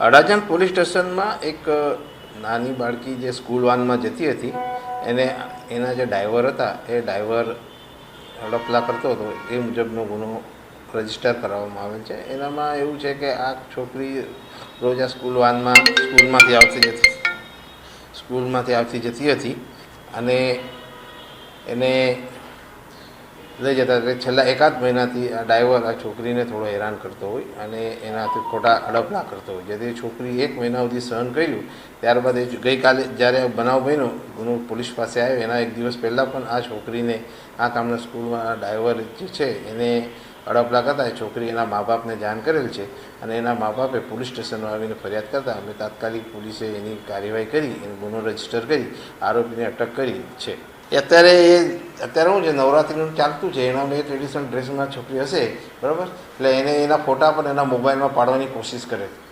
Adajan police સ્ટેશનમાં એક નાની બાળકી જે સ્કૂલ વાનમાં જતી હતી, એને, એના જે ડ્રાઈવર હતા, એ ડ્રાઈવર હડપલા કરતો હતો. એ મુજબનો ગુનો રજિસ્ટર કરાવવામાં આવેલ છે. એનામાં એવું છે કે આ છોકરી રોજ આ સ્કૂલ વાનમાં, સ્કૂલમાંથી આવતી જતી સ્કૂલમાંથી આવતી જતી હતી. અને એને લઈ જતા એટલે છેલ્લા એકાદ મહિનાથી આ ડ્રાઈવર આ છોકરીને થોડો હેરાન કરતો હોય અને એનાથી ખોટા અડપલા કરતો હોય. જેથી છોકરી એક મહિના સુધી સહન કર્યું. ત્યારબાદ એ ગઈકાલે જ્યારે બનાવ બન્યો, ગુનો પોલીસ પાસે આવ્યો. એના એક દિવસ પહેલાં પણ આ છોકરીને આ કામના સ્કૂલમાં ડ્રાઈવર જે છે એને અડપલા કરતા. એ છોકરી એના મા બાપને જાણ કરેલ છે અને એના મા બાપે પોલીસ સ્ટેશનમાં આવીને ફરિયાદ કરતા. અમે તાત્કાલિક પોલીસે એની કાર્યવાહી કરી, એનો ગુનો રજિસ્ટર કરી, આરોપીને અટક કરી છે. એ અત્યારે એ, અત્યારે શું છે નવરાત્રિનું ચાલતું છે, એના મેં ટ્રેડિશનલ ડ્રેસમાં છોકરી હશે, બરાબર? એટલે એને એના ફોટા પણ એના મોબાઈલમાં પાડવાની કોશિશ કરે છે.